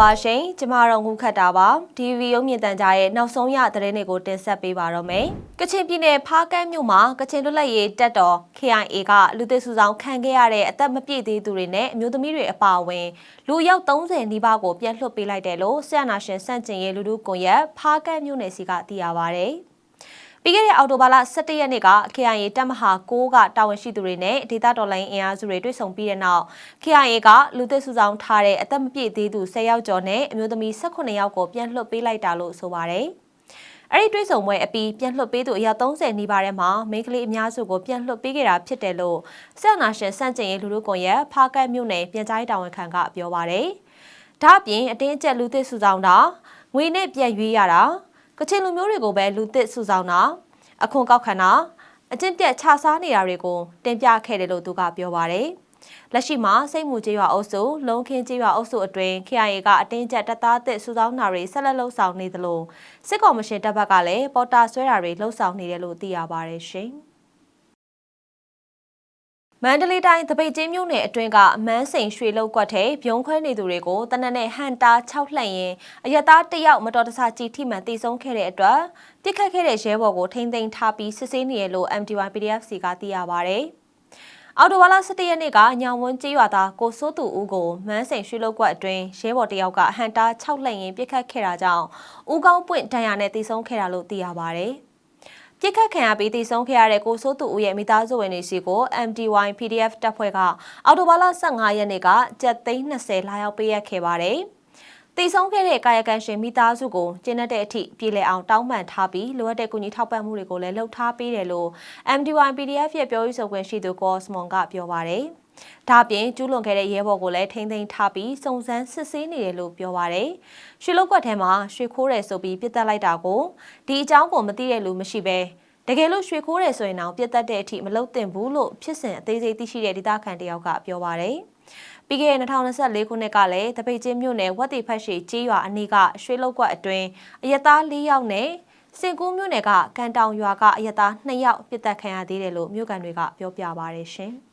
ပါရှင်ကျမတို့ငုခတ်တာပါဒီဗီယုံမြင့်တန်ကြားရဲ့နောက်ဆုံးရသတင်းတွေကိုတင်ဆက်ပေးပါတော့မယ်ကချင်ပြည်နယ်ဖားကန်းမြို့မှာကချင်လွတ်လပ်ရေးတပ်တော် KIA ကလူသစ်စုဆောင်ခံခဲ့ရတဲ့အသက်မပြည့်သေးသူတွေနဲ့အမျိုးသမီးတွေအပါအဝင်လူရောက်30နီးပါးကိုပြန်လွှတ်ပေးလိုက်တယ်လို့ဆရာနာရှင်စန့်ကျင်ရေးလူထုကွန်ရက်ဖားကန်းမြို့နယ်စီကသိရပါဗျ။ ပြီးခဲ့တဲ့အောက်တိုဘာလ17ရက်နေ့က KIA တပ်မဟာ6ကတာဝန်ရှိသူတွေနဲ့ဒေသတော်လိုင်းအင်အားစုတွေတွေ့ဆုံပြီးတဲ့နောက် KIA ကလူသစ်စုဆောင်ထားတဲ့အသက်မပြည့်သေးသူ10ယောက်ကျော်နဲ့အမျိုးသမီး18ယောက်ကိုပြန်လွှတ်ပေးလိုက်တာလို့ဆိုပါတယ်။အဲ့ဒီတွေ့ဆုံပွဲအပြီးပြန်လွှတ်ပေးသူအယောက်30နီးပါးထဲမှာမိန်းကလေးအများစုကိုပြန်လွှတ်ပေးခဲ့တာဖြစ်တယ်လို့ဆက်နာရှင်စန့်ကျင်ရေးလူလူကွန်ရက်ဖားကတ်မြို့နယ်ပြန်ကြားရေးတာဝန်ခံကပြောပါတယ်။ဒါ့အပြင်အတင်းအကျပ်လူသစ်စုဆောင်တာငွေနဲ့ပြန်ရွေးရတာ ကချင်လူမျိုးတွေကိုပဲလူသစ်စုဆောင်တာအခွန်ကောက်ခံတာအကျင့်ပြတ်ခြစားနေတာတွေကိုတင်ပြခဲ့တယ်လို့သူကပြောပါတယ်။လက်ရှိမှာစိတ်မှုကြေးရွာအုပ်စုလုံခင်းကြေးရွာအုပ်စုအတွင်း KIA ကအတင်းကျပ်တပ်သားအသစ်စုဆောင်းတာတွေဆက်လက်လှုပ်ဆောင်နေသလိုစစ်ကော်မရှင်တပ်ဘက်ကလည်းပေါ်တာဆွဲတာတွေလှုပ်ဆောင်နေတယ်လို့သိရပါတယ်ရှင်။ မန္တလေးတိုင်းတပိတ်ချင်းမြို့နယ်အတွင်းကမန်းစိန်ရွှေလောက်ကွက်ထဲပြုံးခွဲနေသူတွေကိုတနက်နဲ့ဟန်တာ6လှန့်ရင်အရသားတယောက်မတော်တဆကြီးထိမှန်တိဆုံးခဲ့တဲ့အတွက်ပြစ်ခတ်ခဲ့တဲ့ရဲဘော်ကိုထိမ့်သိမ်းထားပြီးစစ်ဆေးနေရလို့ MTY PDF စီကသိရပါဗျ။အော်တိုဝါလာ17ရက်နေ့ကညောင်ဝန်းကျေးရွာသားကိုစိုးသူဦးကိုမန်းစိန်ရွှေလောက်ကွက်အတွင်းရဲဘော်တယောက်ကဟန်တာ6လှန့်ရင်ပြစ်ခတ်ခဲ့တာကြောင့်ဦးကောင်းပွင့်ဒဏ်ရာနဲ့တိဆုံးခဲ့တာလို့သိရပါဗျ။ ပြစ်ခတ်ခံရပြီးတည်ဆုံးခဲ့ရတဲ့ကိုစိုးသူဦးရဲ့မိသားစုဝင်တွေစီကို MDY PDF တပ်ဖွဲ့ကအော်တိုဘာလ15ရက်နေ့ကကျပ်သိန်း20လာရောက်ပေးရခဲ့ပါတယ်။တည်ဆုံးခဲ့တဲ့ကာယကံရှင်မိသားစုကိုကျင်းတဲ့အထိပြည်လည်အောင်တောင်းပန်ထားပြီးလိုအပ်တဲ့ကူညီထောက်ပံ့မှုတွေကိုလည်းလှုပ်ထားပေးတယ်လို့ MDY PDF ရဲ့ပြောရေးဆိုခွင့်ရှိသူကောစမွန်ကပြောပါတယ်။ ဒါပြင်ကျူးလွန်ခဲ့တဲ့ရဲဘော်ကိုလည်းထိမ့်သိမ်းထားပြီးစုံစမ်းစစ်ဆေးနေတယ်လို့ပြောပါရယ်။ရွှေလုတ်ကွက်ထဲမှာရွှေခိုးတယ်ဆိုပြီးပြစ်တက်လိုက်တာကိုဒီအကြောင်းကိုမသိတဲ့လူမရှိပဲတကယ်လို့ရွှေခိုးတယ်ဆိုရင်တော့ပြစ်တက်တဲ့အထိမလုတ်တင်ဘူးလို့ဖြစ်စဉ်အသေးစိတ်သိရှိတဲ့ဒေသခံတယောက်ကပြောပါရယ်။ပြီးခဲ့တဲ့2024ခုနှစ်ကလည်းတပိတ်ချင်းမြို့နယ်ဝက်တီဖက်ရှိကြေးရွာအနီးကရွှေလုတ်ကွက်အတွင်းအရသား၄ယောက်နဲ့စင်ကူးမြို့နယ်ကကန်တောင်ရွာကအရသား2ယောက်ပြစ်တက်ခံရသေးတယ်လို့မြို့ကန်တွေကပြောပြပါရရှင်။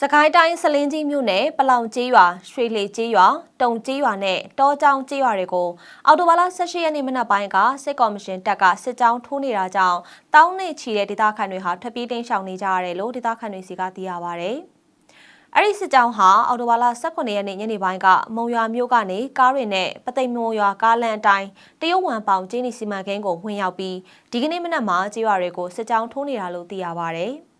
စကိုင်းတိုင်းစလင်းကြီးမြို့နယ်ပလောင်ကျေးရွာရွှေလေကျေးရွာတုံကျေးရွာနဲ့တောကြောင်ကျေးရွာတွေကိုအော်တိုဘာလ18ရက်နေ့မနက်ပိုင်းကစစ်ကော်မရှင်တပ်ကစစ်ကြောင်းထိုးနေတာကြောင့်တောင်းနှင့်ချီတဲ့ဒေသခံတွေဟာထွက်ပြေးတိမ်းရှောင်နေကြရတယ်လို့ဒေသခံတွေစီကသိရပါဗျ။အဲ့ဒီစစ်ကြောင်းဟာအော်တိုဘာလ18ရက်နေ့ညနေပိုင်းကမုံရွာမြို့ကနေကားတွေနဲ့ပသိမ်မုံရွာကားလမ်းအတိုင်းတရုတ်ဝမ်ပေါင်ကျင်းနီစီမံကိန်းကိုဝင်ရောက်ပြီးဒီကနေ့မနက်မှာကျေးရွာတွေကိုစစ်ကြောင်းထိုးနေတာလို့သိရပါဗျ။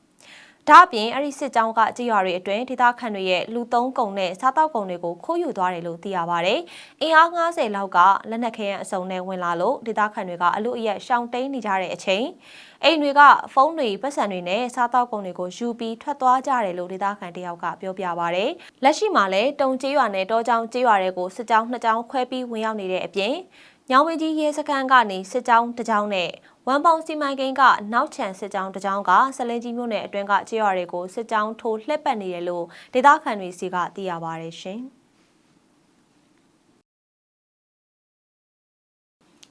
ဒါအပြင်အဲ့ဒီစစ်ကြောင်းကကြေးရွာတွေအတွင်းဒေသခံတွေရဲ့လူသုံးကုံနဲ့စားတောက်ကုံတွေကိုခိုးယူသွားတယ်လို့သိရပါဗျ။အင်အား90လောက်ကလက်နက်ခဲယမ်းအစုံနဲ့ဝင်လာလို့ဒေသခံတွေကအလို့အရက်ရှောင်တိန်နေကြတဲ့အချိန်အိမ်တွေကဖုန်းတွေပတ်စံတွေနဲ့စားတောက်ကုံတွေကိုယူပြီးထွက်သွားကြတယ်လို့ဒေသခံတယောက်ကပြောပြပါဗျ။လက်ရှိမှာလည်းတုံကြေးရွာနဲ့တောကြောင်ကြေးရွာတွေကိုစစ်ကြောင်းနှစ်ကြောင်းခွဲပြီးဝင်ရောက်နေတဲ့အပြင်ညောင်ဝင်းကြီးရဲစခန်းကနေစစ်ကြောင်းတစ်ကြောင်းနဲ့ ဝမ်ပေါင်စီမိုင်ကိန်းကနောက်ချန်စစ်ကြောင်းတစ်ကြောင်းကဆလင်းကြီးမြို့နယ်အတွင်းကခြေရွာတွေကိုစစ်ကြောင်းထိုးလှည့်ပတ်နေတယ်လို့ဒေသခံတွေစီကသိရပါရရှင်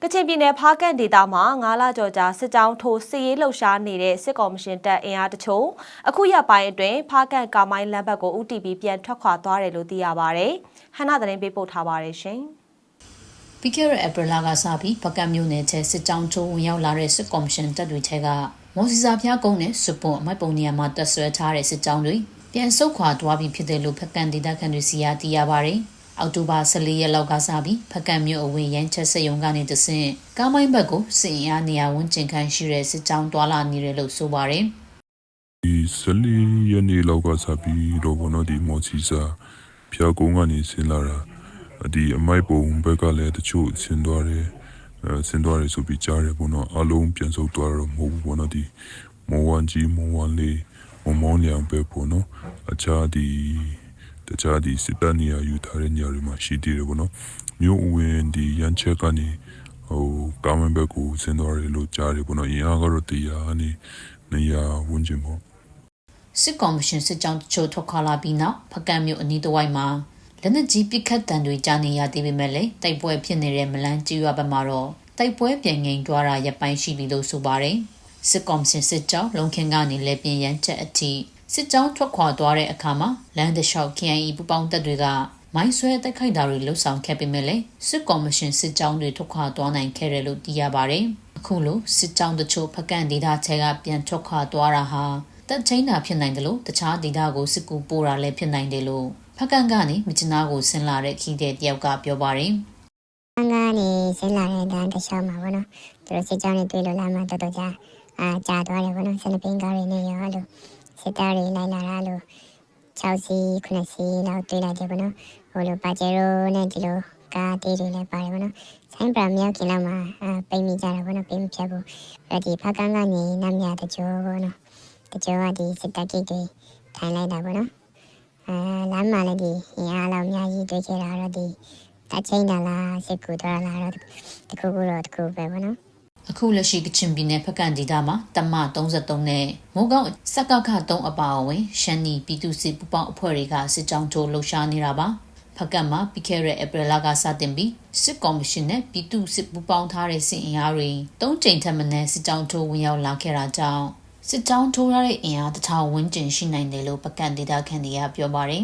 ကချင်ပြည်နယ်ဖားကန့်ဒေသမှာ9လကျော်ကြာစစ်ကြောင်းထိုးစစ်ရေးလှုပ်ရှားနေတဲ့စစ်ကော်မရှင်တပ်အင်အားတချို့အခုရက်ပိုင်းအတွင်းဖားကန့်ကာမိုင်းလမ်းဘက်ကိုဥတီပြီးပြန်ထွက်ခွာသွားတယ်လို့သိရပါဗျ။ဟန်နာသတင်းပေးပို့ထားပါတယ်ရှင်။ ပြီးခဲ့တဲ့ April လကစပြီးပကတ်မြို့နယ်ချဲစစ်ကြောင်းထိုးဝင်ရောက်လာတဲ့စစ်ကော်မရှင်တပ်တွေထဲကမော်စီစာဖျားကုန်းနဲ့စွပွန်အမိုက်ပုံနေရာမှာတက်ဆွဲထားတဲ့စစ်ကြောင်းတွေပြန်ဆုတ်ခွာသွားပြီးဖြစ်တယ်လို့ဖက်ကန်ဒေသခံတွေစီယာသိရပါတယ်။အောက်တိုဘာ14ရက်လောက်ကစပြီးဖက်ကန်မြို့အဝင်ရန်ချက်စက်ရုံကနေတဆင့်ကားမိုင်းဘက်ကိုစစ်ရင်အားနေရာဝန်ကျင်ခန်းရှိတဲ့စစ်ကြောင်းတွာလာနေတယ်လို့ဆိုပါတယ်။ဒီစလီရနေလောက်ကစပြီးတော့ဘောနော်ဒီမော်စီစာဖျားကုန်းကနေဆင်းလာတာ ဒီအမိုက်ပုံဘက်ကလည်းတချို့ဆင်းသွားတယ်အဲဆင်းသွားတယ်ဆိုပြီးကြားတယ်ပေါ့နော်အလုံးပြန်ဆုပ်သွားတော့မဟုတ်ဘူးပေါ့နော်ဒီမော်ဝန်ကြီးမော်ဝန်လေးမော်မောင်းလျံပဲပေါ့နော်အခြားဒီတခြားဒီစစ်တပ်နေရာယူထားတဲ့နေရာတွေမှာရှိသေးတယ်ပေါ့နော်မြို့ဝင်ဒီရန်ချက်ကနေဟိုကာမန်ဘက်ကိုဆင်းသွားတယ်လို့ကြားတယ်ပေါ့နော်အင်အားကတော့တရားနေနေရာဝန်ကျင်ပေါ့စစ်ကော်မရှင်စစ်ကြောင်းတချို့ထွက်ခွာလာပြီးနောက်ဖကံမြို့အနီးတစ်ဝိုက်မှာ လက်နက်ကြီးပစ်ခတ်တံတွေကြားနေရသေးပေမဲ့လည်းတိုက်ပွဲဖြစ်နေတဲ့မလန်းကျွော်ဘက်မှာတော့တိုက်ပွဲပြန်ငိမ်သွားတာရပ်ပိုင်းရှိပြီလို့ဆိုပါတယ်စစ်ကောင်စီစစ်ကြောင်းလုံခင်ကနေလည်းပြင်ရန်ချက်အထိစစ်ကြောင်းထွက်ခွာသွားတဲ့အခါမှာလမ်းတစ်လျှောက် KNE ပူပေါင်းတပ်တွေကမိုင်းဆွဲတိုက်ခိုက်တာတွေလှုပ်ဆောင်ခဲ့ပေမဲ့လည်းစစ်ကော်မရှင်စစ်ကြောင်းတွေထွက်ခွာသွားနိုင်ခဲ့တယ်လို့သိရပါတယ်။အခုလိုစစ်ကြောင်းတချို့ဖက်ကန်ဒေသချဲကပြန်ထွက်ခွာသွားတာဟာတပ်ချင်းတာဖြစ်နိုင်တယ်လို့တခြားဒေသကိုစစ်ကူပို့တာလည်းဖြစ်နိုင်တယ်လို့ ဖက်ကန်ကနေမြစ်ချနာကိုဆင်းလာတဲ့ခီးတဲ့တယောက်ကပြောပါတယ်။အန်ကနေဆင်းလာတဲ့တန်းတစ်လျှောက်မှာပေါ့နော်သူတို့စစ်ကြောင်းတွေတွေ့လို့လာမှတော်တော်ကြာအာကြာသွားတယ်ပေါ့နော်ဆယ်နှစ်ပင်ကားတွေနဲ့ရောအဲ့လိုစစ်သားတွေလိုက်လာတာလို့6စီ9စီလောက်တွေ့လိုက်တယ်ပေါ့နော်ဟိုလိုပါဂျေရိုနဲ့ဒီလိုကားတေးတွေလည်းပါတယ်ပေါ့နော်ဆိုင်ပရာမြောက်ခင်လောက်မှာအာပိတ်မိကြတာပေါ့နော်ပိတ်မဖြတ်ဘူးအဲ့ဒီဖကန်းကနေနမ်းမြတကြောပေါ့နော်တကြောကဒီစစ်တပ်ကိတ်တွေထိုင်လိုက်တာပေါ့နော် အာလမ်းမှာလည်းဒီအင်အားလောက်အများကြီးတွေ့ခဲ့တာတော့ဒီတချင်းတာလားစစ်ကူတော်လားတော့တခုခုတော့တခုပဲပေါ့နော်အခုလက်ရှိကချင်ပြည်နယ်ဖက်ကန်ဒေသမှာတမ33နဲ့မိုးကောင်းစက်ကခ3အပါအဝင်ရှမ်းနီပြည်သူစစ်ပူပေါင်းအဖွဲ့တွေကစစ်ကြောင်းထိုးလှုပ်ရှားနေတာပါဖက်ကန်မှာပြီးခဲ့တဲ့ဧပြီလကစတင်ပြီးစစ်ကော်မရှင်နဲ့ပြည်သူစစ်ပူပေါင်းထားတဲ့စစ်အင်အားတွေ၃ကြိမ်ထက်မနည်းစစ်ကြောင်းထိုးဝင်ရောက်လာခဲ့တာကြောင့် စစ်ကြောင်းထိုးရတဲ့အင်အားတစ်ထောင်ဝန်းကျင်ရှိနိုင်တယ်လို့ဖက်ကန်ဒေသခံတွေကပြောပါတယ်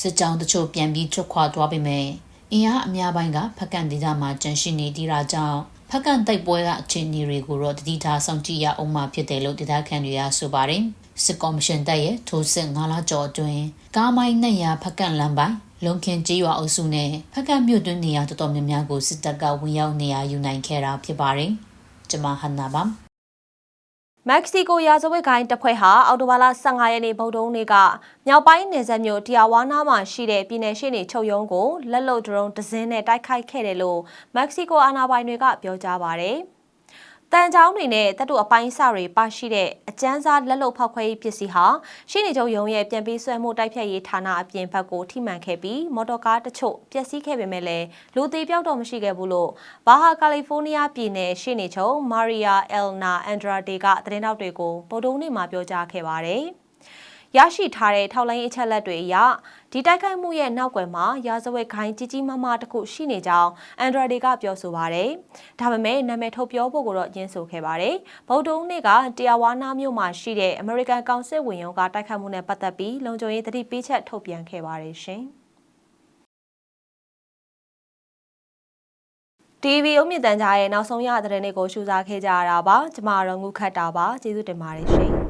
စစ်ကြောင်းတချို့ပြန်ပြီးထွက်ခွာသွားပေမဲ့အင်အားအများပိုင်းကဖက်ကန်ဒေသမှာကျန်ရှိနေသေးတာကြောင့်ဖက်ကန်တိုက်ပွဲကအခြေအနေတွေကိုတော့တတိထားစောင့်ကြည့်ရအောင်မှဖြစ်တယ်လို့ဒေသခံတွေကဆိုပါတယ်စစ်ကော်မရှင်တပ်ရဲ့ထိုးစစ်9လကျော်အတွင်းကားမိုင်းနဲ့ရဖက်ကန်လမ်းပိုင်းလုံခင်ကျေးရွာအုပ်စုနဲ့ဖက်ကန်မြို့တွင်းနေရာတော်တော်များများကိုစစ်တပ်ကဝင်ရောက်နေရာယူနိုင်ခဲ့တာဖြစ်ပါတယ်ကျွန်မဟန်နာပါ မက္ကဆီကိုရာဇဝတ်ဂိုင်းတပ်ဖွဲ့ဟာအော်တိုဘာလ15ရက်နေ့ဗုဒ္ဓဟူးနေ့ကမြောက်ပိုင်းနယ်စပ်မြို့တီယာဝါနာမှာရှိတဲ့ပြည်내ရှိနေချုပ်ရုံးကိုလက်လုံဒရုန်းဒဇင်းနဲ့တိုက်ခိုက်ခဲ့တယ်လို့မက္ကဆီကိုအာဏာပိုင်တွေကပြောကြားပါတယ်။ တန်ချောင်းတွေနဲ့တပ်တူအပိုင်းအစတွေပါရှိတဲ့အကျန်းစားလက်လုံဖောက်ခွဲရေးပစ္စည်းဟာရှိနေချုပ်ရုံးရဲ့ပြန်ပြီးဆွဲမှုတိုက်ဖြတ်ရေးဌာနအပြင်ဘက်ကိုထိမှန်ခဲ့ပြီးမော်တော်ကားတချို့ပျက်စီးခဲ့ပေမဲ့လည်းလူသေးပြောက်တော့မရှိခဲ့ဘူးလို့ဘာဟာကယ်လီဖိုးနီးယားပြည်နယ်ရှိနေချုပ်မာရီယာအယ်နာအန်ဒရာဒေကသတင်းတောက်တွေကိုဗုဒ္ဓဟူးနေ့မှာပြောကြားခဲ့ပါတယ်။ ရရှိထားတဲ့ထောက်လိုင်းအချက်လက်တွေအရဒီတိုက်ခိုက်မှုရဲ့နောက်ွယ်မှာရာဇဝတ်ခိုင်းကြီးကြီးမားမားတစ်ခုရှိနေကြောင်းအန်ဒရာဒေကပြောဆိုပါတယ်။ဒါပေမဲ့နာမည်ထုတ်ပြောဖို့ကိုတော့ညှင်းဆိုခဲ့ပါတယ်။ဗုဒ္ဓဦးနေ့ကတီယာဝါနာမြို့မှာရှိတဲ့အမေရိကန်ကောင်စစ်ဝင်ရုံးကတိုက်ခိုက်မှုနဲ့ပတ်သက်ပြီးလုံခြုံရေးသတိပေးချက်ထုတ်ပြန်ခဲ့ပါတယ်ရှင်။ TV အုံမြင့်တန်ကြားရဲ့နောက်ဆုံးရသတင်းတွေကိုရှုစားခဲ့ကြရတာပါ။ကျမတော့ငုခတ်တာပါ။ကျေးဇူးတင်ပါတယ်ရှင်။